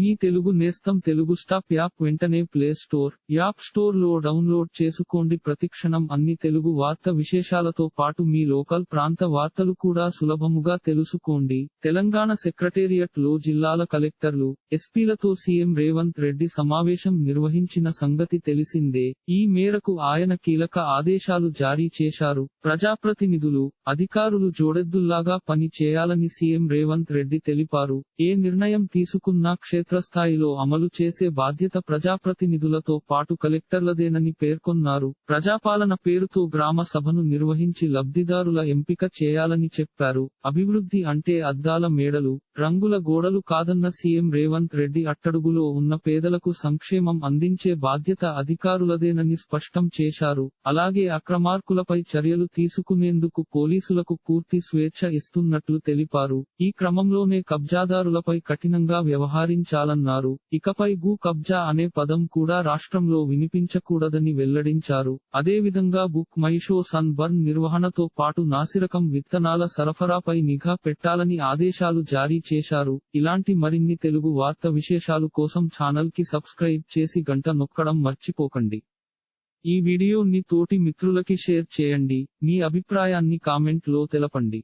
మీ తెలుగు నేస్తం Telugu stop app వెంటనే play store app స్టోర్లో డౌన్లోడ్ చేసుకోండి. ప్రతిక్షణం అన్ని తెలుగు వార్త విశేషాలతో పాటు మీ లోకల్ ప్రాంత వార్తలు కూడా సులభముగా తెలుసుకోండి. తెలంగాణ సెక్రటేరియట్లో జిల్లాల కలెక్టర్లు ఎస్పీలతో సీఎం రేవంత్ రెడ్డి సమావేశం నిర్వహించిన సంగతి తెలిసిందే. ఈ మేరకు ఆయన కీలక ఆదేశాలు జారీ చేశారు. ప్రజాప్రతినిధులు అధికారులు జోడెద్దుల్లాగా పని చేయాలని సీఎం రేవంత్ రెడ్డి తెలిపారు. ఏ నిర్ణయం తీసుకున్నా క్షేత్రస్థాయిలో అమలు చేసే బాధ్యత ప్రజాప్రతినిధులతో పాటు కలెక్టర్లదేనని పేర్కొన్నారు. ప్రజాపాలన పేరుతో గ్రామ సభను నిర్వహించి లబ్ధిదారుల ఎంపిక చేయాలని చెప్పారు. అభివృద్ధి అంటే అద్దాల మేడలు రంగుల గోడలు కాదన్న సీఎం రేవంత్ రెడ్డి అట్టడుగులో ఉన్న పేదలకు సంక్షేమం అందించే బాధ్యత అధికారులదేనని స్పష్టం చేశారు. అలాగే అక్రమార్కులపై చర్యలు తీసుకునేందుకు పోలీసులకు పూర్తి స్వేచ్ఛ ఇస్తున్నట్లు తెలిపారు. ఈ క్రమంలోనే కబ్జాదారులపై కఠినంగా వ్యవహరించారు. వ్యవహరించాలన్నారు ఇకపై భూ కబ్జా అనే పదం కూడా రాష్ట్రంలో వినిపించకూడదని వెల్లడించారు. అదేవిధంగా బుక్ మైషో సన్ బర్న్ నిర్వహణతో పాటు నాసిరకం విత్తనాల సరఫరాపై నిఘా పెట్టాలని ఆదేశాలు జారీ చేశారు. ఇలాంటి మరిన్ని తెలుగు వార్త విశేషాలు కోసం ఛానల్కి సబ్స్క్రైబ్ చేసి గంట నొక్కడం మర్చిపోకండి. ఈ వీడియోని తోటి మిత్రులకి షేర్ చేయండి. మీ అభిప్రాయాన్ని కామెంట్లో తెలపండి.